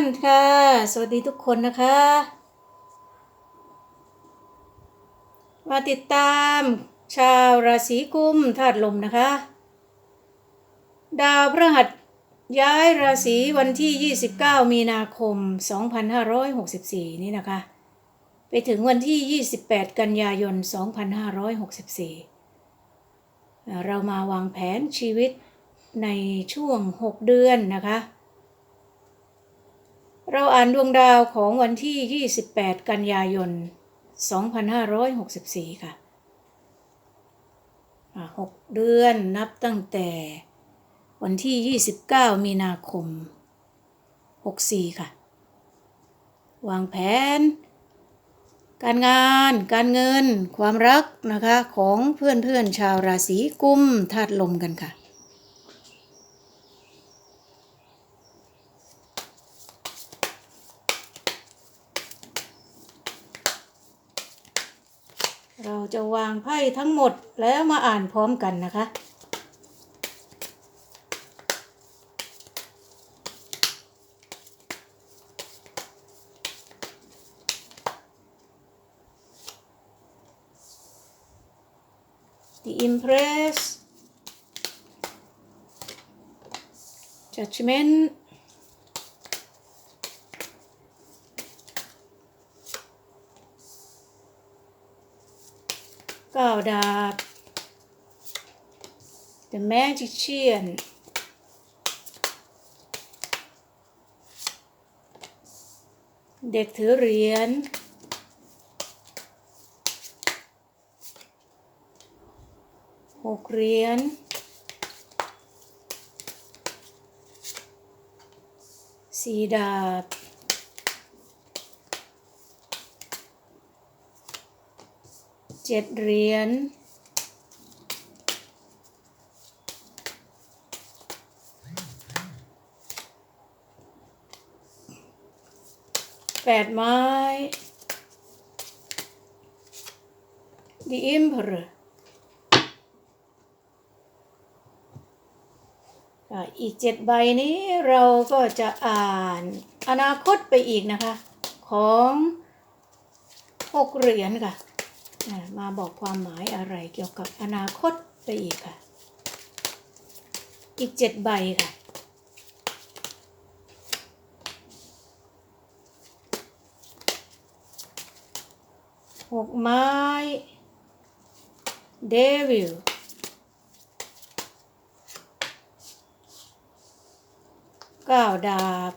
ท่านค่ะ สวัสดีทุกคนนะคะ มาติดตาม ชาวราศีกุมธาตุลมนะคะ ดาวพฤหัสย้ายราศีวันที่ 29 มีนาคม 2564 นี่นะคะ ไปถึงวันที่ 28 กันยายน 2564 เรามาวางแผนชีวิตในช่วง 6 เดือนนะคะ เราอ่านดวงดาวของวันที่ 28 กันยายน 2564 ค่ะอ่า6เดือนนับตั้งแต่วันที่ 29 มีนาคม 64 ค่ะ วางแผน การงาน การเงิน ความรักนะคะ ของเพื่อนๆชาวราศีกุมธาตุลมกันค่ะ เราจะวางไพ่ทั้งหมดแล้วมาอ่านพร้อมกันนะคะ The Impress Judgment เก้า ดาบ The Magician เด็กถือเหรียญ หกเหรียญ สี่ดาบ เจ็ดเหรียญแปดไม้ The Emperor อะอีกเจ็ดใบนี้เราก็จะอ่านอนาคตไปอีกนะคะ ของหกเหรียญค่ะ มาบอกความหมายอะไรเกี่ยวกับอนาคตไปอีกค่ะ อีกเจ็ดใบค่ะ หกไม้เดวิลเก้าดาบ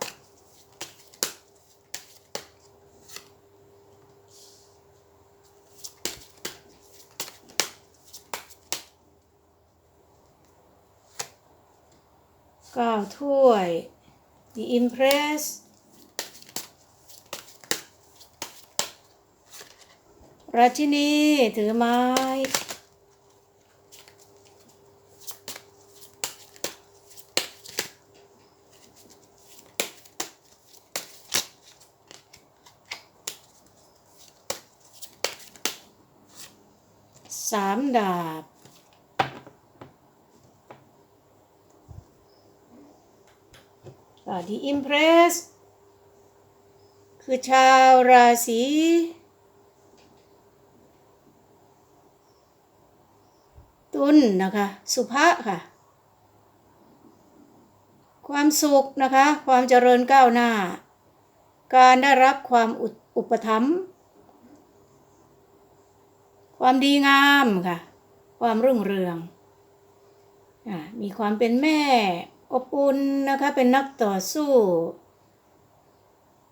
ถ้วย The Impress ราชินีถือไม้ สามดาบ อ่าที่ Impress คือชาวราศีตุลนะคะ สุภะค่ะ ความสุขนะคะ ความเจริญก้าวหน้า การได้รับความอุอปถัมภ์ความดีงามค่ะ ความรุ่งเรืองอมีความเป็นแม่ อบอุ่นนะคะเป็นนักต่อสู้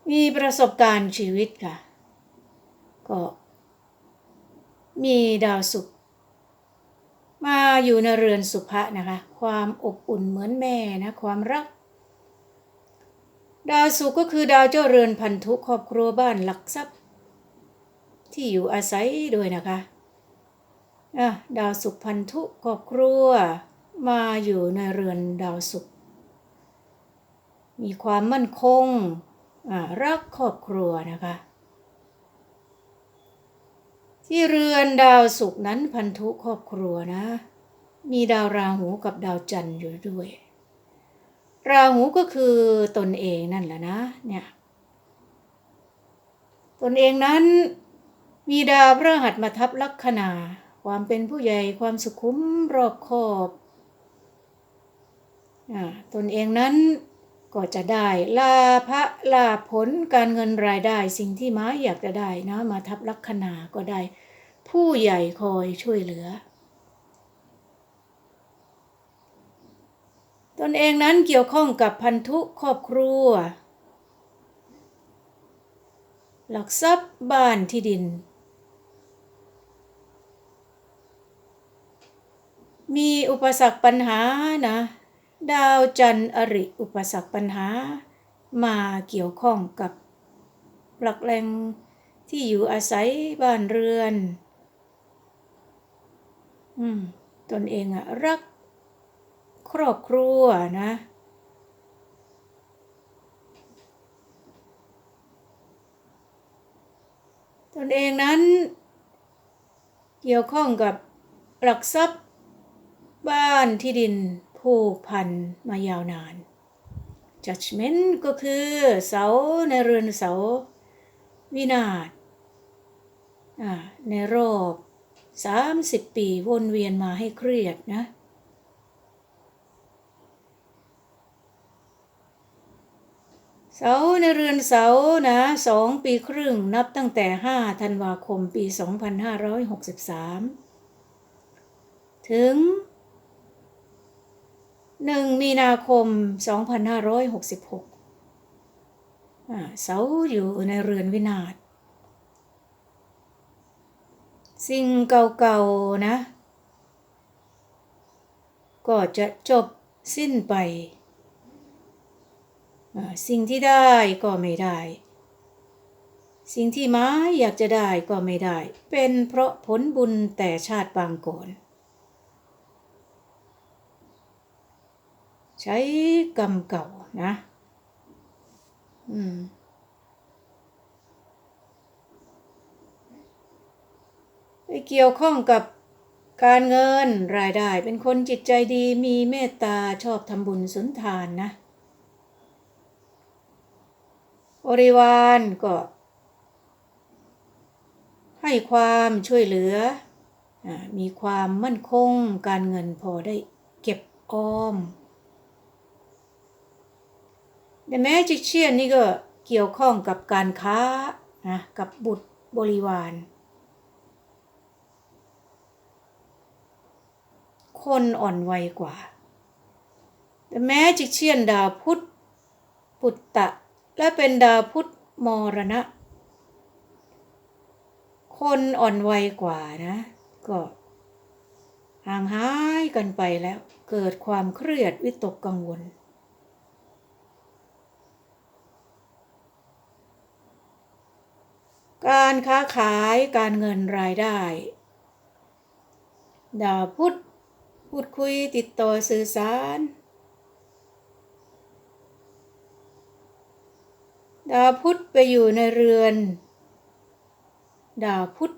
มีประสบการณ์ชีวิตค่ะ ก็มีดาวศุกร์มาอยู่ในเรือนสุภะนะคะ ความอบอุ่นเหมือนแม่นะความรัก ดาวศุกร์ก็คือดาวเจ้าเรือนพันธุครอบครัวบ้านหลักทรัพย์ ที่อยู่อาศัยด้วยนะคะดาวศุกร์พันธุครอบครัวมาอยู่ในเรือนดาวศุกร์ มีความมั่นคงรักครอบครัวนะคะ ที่เรือนดาวศุกร์นั้นพันธุครอบครัวนะ มีดาวราหูกับดาวจันทร์อยู่ด้วย ราหูก็คือตนเองนั่นแหละนะเนี่ยตนเองนั้นมีดาวพระหัสมาทับลัคนา ความเป็นผู้ใหญ่ความสุขุมรอบคอบอตนเองนั้น ก็จะได้ลาภะลาผลการเงินรายได้สิ่งที่ม้าอยากจะได้นะมาทับลัคนาก็ได้ ผู้ใหญ่คอยช่วยเหลือ ตนเองนั้นเกี่ยวข้องกับพันธุครอบครัว หลักทรัพย์บ้านที่ดิน มีอุปสรรคปัญหานะ ดาวจันทร์อริอุปสรรคปัญหา มาเกี่ยวข้องกับหลักแหล่งที่อยู่อาศัยบ้านเรือน อืม ตนเองอะรักครอบครัวนะ ตนเองนั้น เกี่ยวข้องกับหลักทรัพย์บ้านที่ดิน ผูกพันมายาวนาน judgment ก็คือเสาในเรือนเสา วินาศในรอบ 30 ปีวนเวียนมาให้เครียดนะ เสาในเรือนเสานะสองปีครึ่งนับตั้งแต่ 5 ธันวาคมปี 2563 ถึง 1 มีนาคม 2566เสาอยู่ในเรือนวินาศสิ่งเก่าๆนะ ก็จะจบสิ้นไป สิ่งที่ได้ก็ไม่ได้ สิ่งที่ม้าอยากจะได้ก็ไม่ได้ เป็นเพราะผลบุญแต่ชาติบางก่อน ใช้กรรมเก่านะ อืมไปเกี่ยวข้องกับการเงินรายได้เป็นคนจิตใจดีมีเมตตาชอบทำบุญสุนทานนะบริวารก็ ให้ความช่วยเหลืออมีความมั่นคงการเงินพอได้เก็บออม แต่แม้จิเชียนนี่ก็เกี่ยวข้องกับการค้านะกับบุตรบริวาร คนอ่อนวัยกว่า แต่แม้จิเชียนดาวพุธปุตตะ และเป็นดาวพุธมรณะ คนอ่อนวัยกว่านะ ก็ห่างหายกันไปแล้วเกิดความเครียดวิตกกังวล การค้าขายการเงินรายได้ ดาวพุธพูดคุยติดต่อสื่อสาร ดาวพุธไปอยู่ในเรือน ดาวพุธ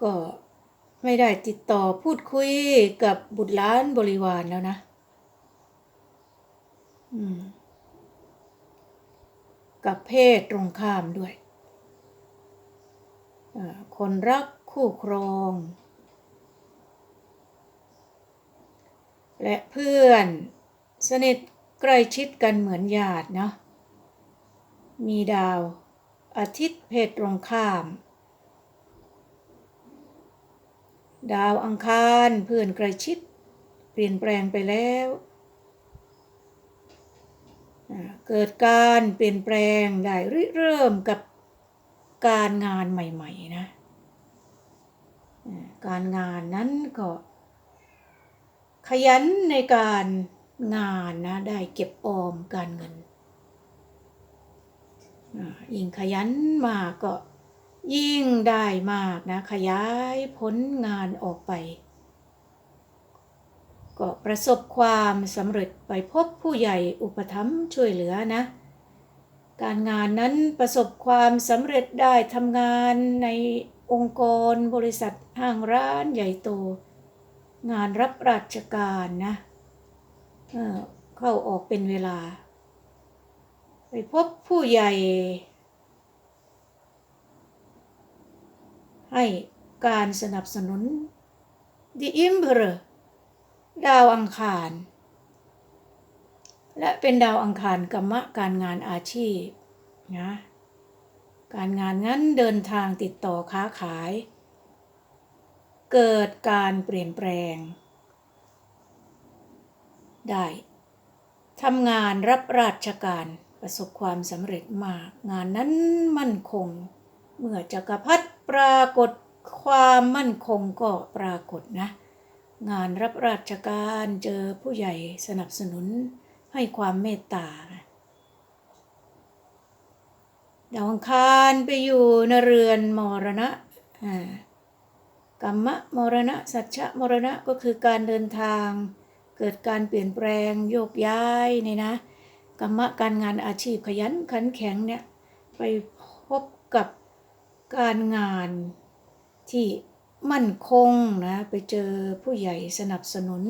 ก็ไม่ได้ติดต่อพูดคุยกับบุตรล้านบริวารแล้วนะ อืม กับเพศตรงข้ามด้วย คนรักคู่ครอง และเพื่อนสนิทใกล้ชิดกันเหมือนญาตินะมีดาวอาทิตย์เพศตรงข้าม ดาวอังคารเพื่อนใกล้ชิด เปลี่ยนแปลงไปแล้ว เกิดการเปลี่ยนแปลงได้เริ่มกับการงานใหม่ ๆ นะ การงานนั้นก็ ขยันในการงานนะ ได้เก็บออมการเงินยิ่งขยันมากก็ยิ่งได้มากนะ ขยายผลงานออกไป ก็ประสบความสำเร็จไปพบผู้ใหญ่อุปถัมภ์ช่วยเหลือนะ การงานนั้นประสบความสำเร็จได้ทำงานในองค์กรบริษัทห้างร้านใหญ่โต งานรับราชการนะเเข้าออกเป็นเวลา ไปพบผู้ใหญ่ ให้การสนับสนุน The Emperor ดาวอังคาร และเป็นดาวอังคารกรรมะการงานอาชีพนะการงานงั้นเดินทางติดต่อค้าขาย เกิดการเปลี่ยนแปลง ได้ทำงานรับราชการประสบความสำเร็จมาก งานนั้นมั่นคง เมื่อจักรพรรดิปรากฏความมั่นคงก็ปรากฏนะ งานรับราชการเจอผู้ใหญ่สนับสนุนให้ความเมตตาดาวอังคารไปอยู่ในเรือนมรณะกรรมะมรณะ สัจจะมรณะก็คือการเดินทาง เกิดการเปลี่ยนแปลงโยกย้ายนี่นะกรรมะการงานอาชีพขยันขันแข็งเนี่ยไปพบกับการงานที่ มั่นคงนะ ไปเจอผู้ใหญ่สนับสนุน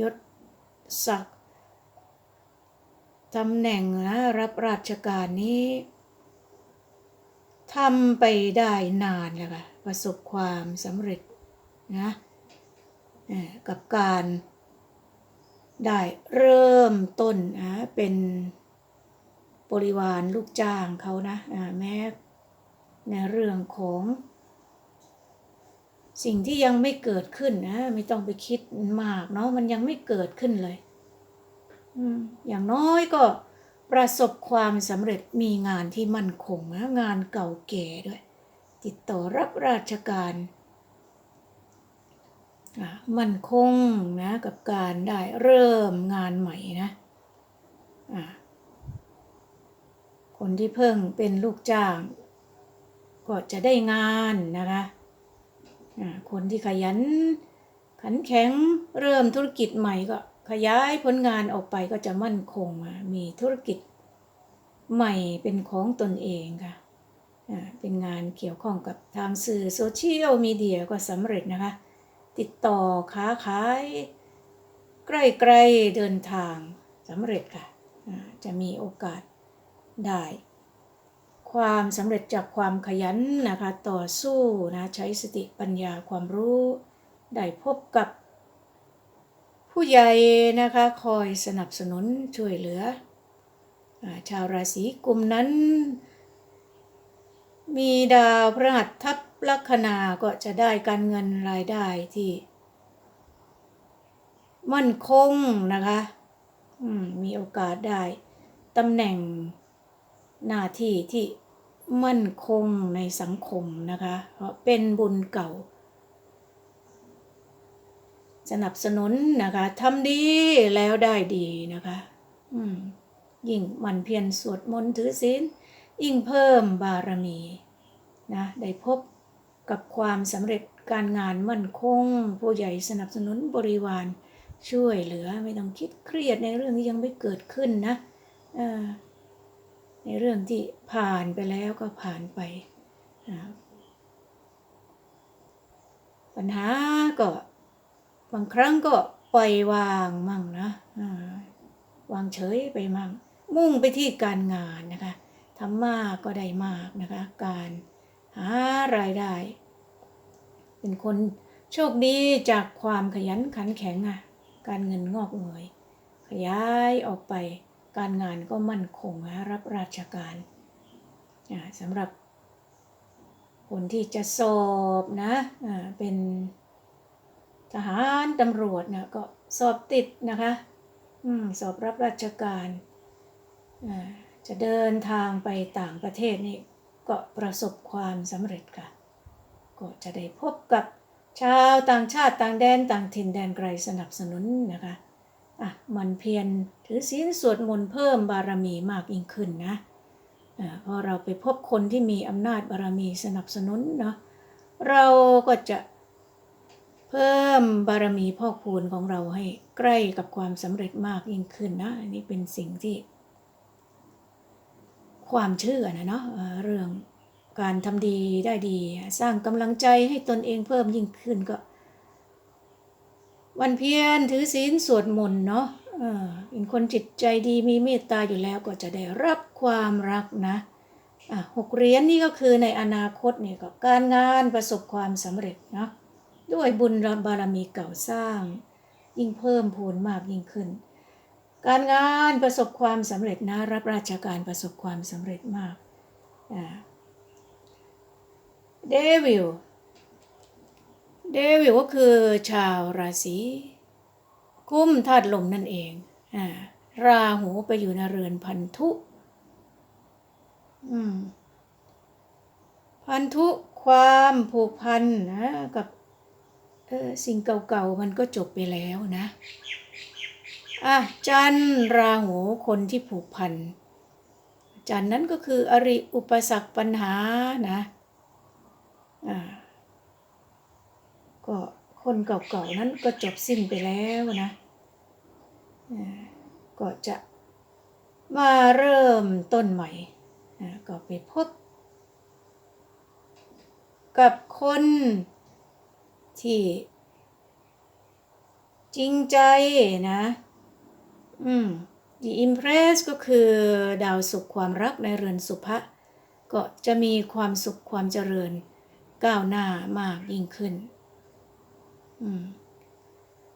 ยศศักดิ์ตำแหน่งนะรับราชการนี้ทำไปได้นานแล้วค่ะประสบความสำเร็จนะกับการได้เริ่มต้นนะเป็นบริวารลูกจ้างเขานะแม้ในเรื่องของ สิ่งที่ยังไม่เกิดขึ้นนะไม่ต้องไปคิดมากเนาะมันยังไม่เกิดขึ้นเลยอย่างน้อยก็ประสบความสำเร็จมีงานที่มั่นคงนะงานเก่าแก่ด้วย ติดต่อรับราชการมั่นคงนะกับการได้เริ่มงานใหม่นะะคนที่เพิ่งเป็นลูกจ้าง ก็จะได้งานนะคะ คนที่ขยัน ขันแข็งเริ่มธุรกิจใหม่ก็ขยายผลงานออกไปก็จะมั่นคงมีธุรกิจใหม่เป็นของตนเองค่ะอ่าเป็นงานเกี่ยวข้องกับทางสื่อโซเชียลมีเดียก็สำเร็จนะคะ ติดต่อค้าขาย ใกล้ๆเดินทางสำเร็จค่ะ จะมีโอกาสได้ ความสำเร็จจากความขยันนะคะต่อสู้นะใช้สติปัญญาความรู้ได้พบกับ ผู้ใหญ่นะคะคอยสนับสนุนช่วยเหลืออชาวราศีกุมนั้น มีดาวพระหัสทับลัคนาก็จะได้การเงินรายได้ที่ มั่นคงนะคะมมีโอกาสได้ตำแหน่ง หน้าที่ที่มั่นคงในสังคมนะคะเพราะเป็นบุญเก่า สนับสนุนนะคะทำดีแล้วได้ดีนะคะยิ่งมันเพียรสวดมนต์ถือศีลยิ่งเพิ่มบารมีนะได้พบกับความสำเร็จการงานมั่นคง ผู้ใหญ่สนับสนุนบริวารช่วยเหลือไม่ต้องคิดเครียดในเรื่องที่ยังไม่เกิดขึ้นนะอ่อ ในเรื่องที่ผ่านไปแล้วก็ผ่านไปปัญหาก็บางครั้งก็ปล่อยวางมั่งนะวางเฉยไปมั่ง มุ่งไปที่การงานนะคะทำมากก็ได้มากนะคะ การหารายได้ เป็นคนโชคดีจากความขยันขันแข็งอะการเงินงอกเงยขยายออกไป การงานก็มั่นคงนะรับราชการสำหรับคนที่จะสอบนะเป็นทหารตำรวจนะก็สอบติดนะคะอสอบรับราชการจะเดินทางไปต่างประเทศนี่ก็ประสบความสำเร็จค่ะ ก็จะได้พบกับชาวต่างชาติต่างแดนต่างถิ่นแดนไกลสนับสนุนนะคะ อะมันเพียรถือศีลสวดมนต์เพิ่มบารมีมากยิ่งขึ้นนะอ่าพอเราไปพบคนที่มีอำนาจบารมีสนับสนุนเนาะเราก็จะเพิ่มบารมีพอกพูนของเราให้ใกล้กับความสำเร็จมากยิ่งขึ้นนะอันนี้เป็นสิ่งที่ ความเชื่อนะเนาะเอ่อเรื่องการทำดีได้ดี สร้างกำลังใจให้ตนเองเพิ่มยิ่งขึ้นก็ วันเพียรถือศีลสวดมนต์เนาะเออเป็นคนจิตใจดีมีเมตตาอยู่แล้วก็จะได้รับความรักนะหกเหรียญนี่ก็คือในอนาคตเนี่ยก็การงานประสบความสำเร็จเนาะด้วยบุญบารมีเก่าสร้าง ยิ่งเพิ่มพูนมากยิ่งขึ้น การงานประสบความสำเร็จนะรับราชการประสบความสำเร็จมากเดวิล เดวิลก็คือชาวราศีกุมธาตุลมนั่นเองอ่าราหูไปอยู่ในเรือนพันธุอืมพันธุความผูกพันนะกับเออสิ่งเก่าๆมันก็จบไปแล้วนะอะจันราหูคนที่ผูกพัน จันนั้นก็คืออริอุปสรรคปัญหานะอ่า ก็คนเก่าๆนั้นก็จบสิ้นไปแล้วนะก็จะมาเริ่มต้นใหม่ก็ไปพบ กับคนที่จริงใจนะ อืม The Impress ก็คือดาวสุขความรักในเรือนสุภะก็จะมีความสุขความเจริญก้าวหน้ามากยิ่งขึ้น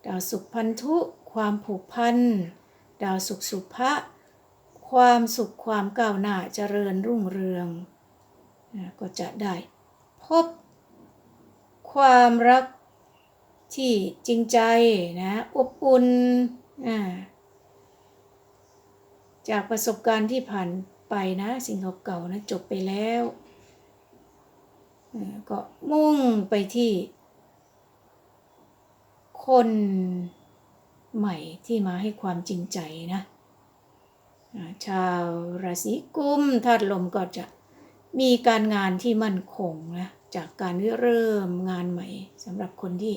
ดาวสุขพันธุ ความผูกพัน ดาวสุขสุภะความสุขความก้าวหน้าเจริญรุ่งเรือง ก็จะได้พบความรักที่จริงใจนะอบอุ่นจากประสบการณ์ที่ผ่านไปนะ สิ่งเก่าๆนะจบไปแล้ว ก็มุ่งไปที่ คนใหม่ที่มาให้ความจริงใจนะ ชาวราศีกุมธาตุลมก็จะมีการงานที่มั่นคงนะจากการเริ่มงานใหม่สำหรับคนที่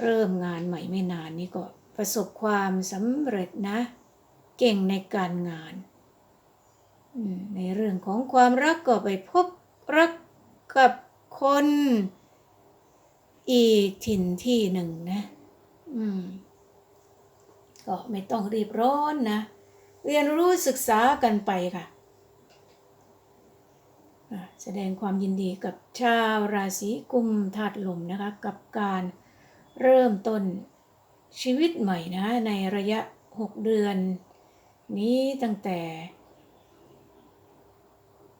เริ่มงานใหม่ไม่นานนี่ก็ประสบความสำเร็จนะ เก่งในการงาน ในเรื่องของความรักก็ไปพบรักกับคน อีกถิ่นที่หนึ่งนะ อืม ก็ไม่ต้องรีบร้อนนะ เรียนรู้ศึกษากันไปค่ะอะ แสดงความยินดีกับชาวราศีกุมธาตุลมนะคะ กับการเริ่มต้นชีวิตใหม่นะ ในระยะ 6 เดือน นี้ตั้งแต่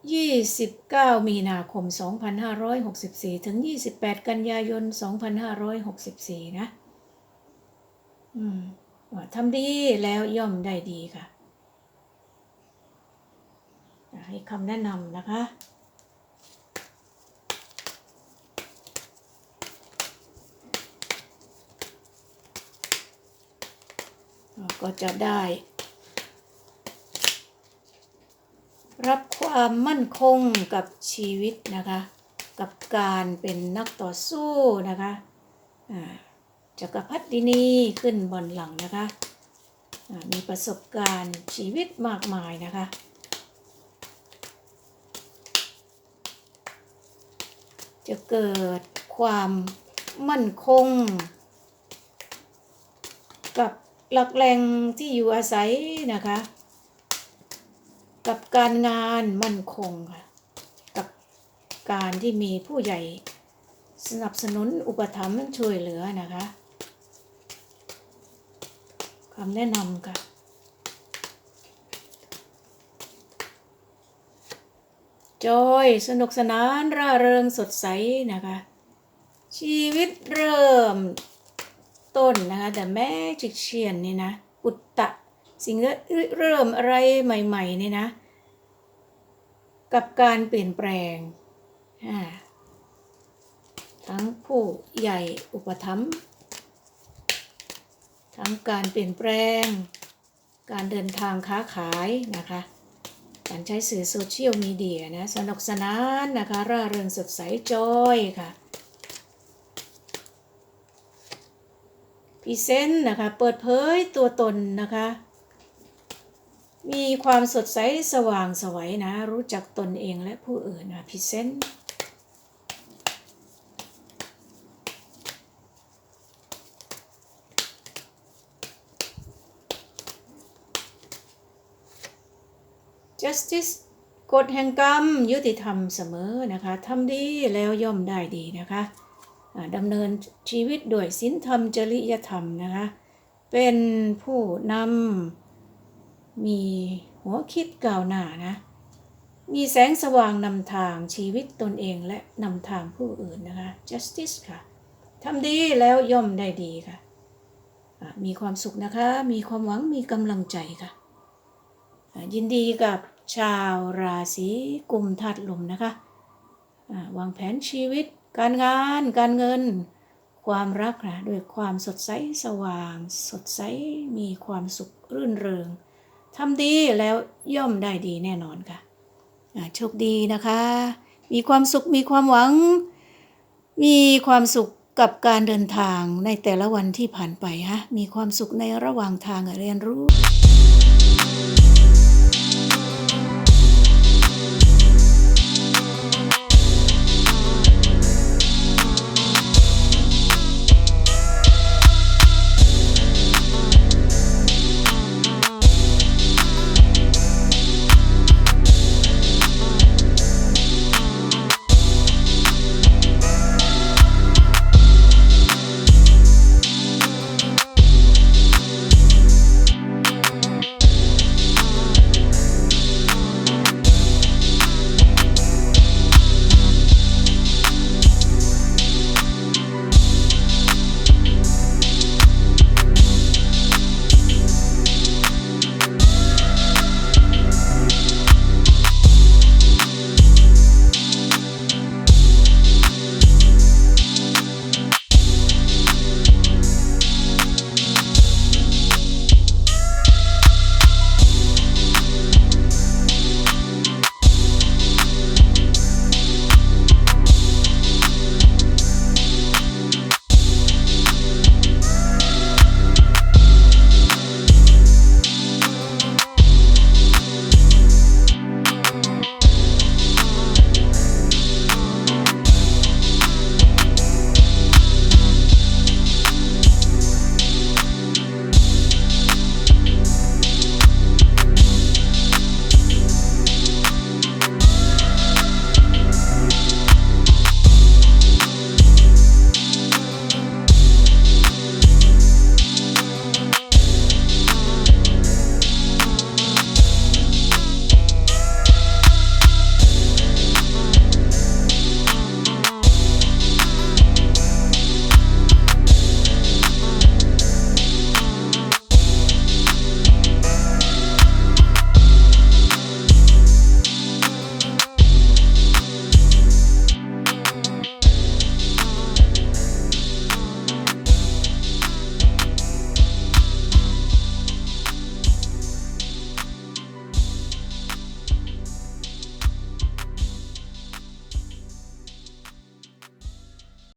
29 มีนาคม 2564 ถึง 28 กันยายน 2564 นะ อืมว่าทำดีแล้วย่อมได้ดีค่ะ ให้คำแนะนำนะคะ ก็จะได้ รับความมั่นคงกับชีวิตนะคะ กับการเป็นนักต่อสู้นะคะจักรพรรดินีขึ้นบนหลังนะคะมีประสบการณ์ชีวิตมากมายนะคะจะเกิดความมั่นคง กับหลักแหล่งที่อยู่อาศัยนะคะ กับการงานมั่นคงค่ะกับการที่มีผู้ใหญ่สนับสนุนอุปถัมภ์ช่วยเหลือนะคะคำแนะนำค่ะจอยสนุกสนานร่าเริงสดใสนะคะ ชีวิตเริ่มต้นนะคะ แต่แม้จิกเชียนนี่นะ อุตตะ สิ่งเริ่มอะไรใหม่ๆเนี่ยนะ กับการเปลี่ยนแปลง ทั้งผู้ใหญ่อุปถัมภ์ทั้งการเปลี่ยนแปลง การเดินทางค้าขายนะคะ การใช้สื่อโซเชียลมีเดียนะ สนุกสนานนะคะ ร่าเริงสดใสจอยค่ะพรีเซนต์นะคะ เปิดเผยตัวตนนะคะ มีความสดใสสว่างสวัยนะ รู้จักตนเองและผู้อื่นนะพิเศษจ u s t i c e กฎแห่งกรรมยุติธรรมเสมอนะคะทำดีแล้วย่อมได้ดีนะคะดำเนินชีวิตด้วยศีลธรรมจริยธรรมนะคะ เป็นผู้นำ มีหัวคิดก้าวหน้านะ มีแสงสว่างนำทางชีวิตตนเองและนำทางผู้อื่นนะคะ justice ค่ะทำดีแล้วย่อมได้ดีค่ะ มีความสุขนะคะ มีความหวัง มีกำลังใจค่ะ ยินดีกับชาวราศีกุมธาตุลมนะคะ วางแผนชีวิต การงาน การเงิน ความรักนะด้วยความสดใสสว่าง สดใส มีความสุขรื่นเริง ทำดีแล้วย่อมได้ดีแน่นอนค่ะโชคดีนะคะ มีความสุขมีความหวัง มีความสุขกับการเดินทางในแต่ละวันที่ผ่านไปฮะมีความสุขในระหว่างทางเรียนรู้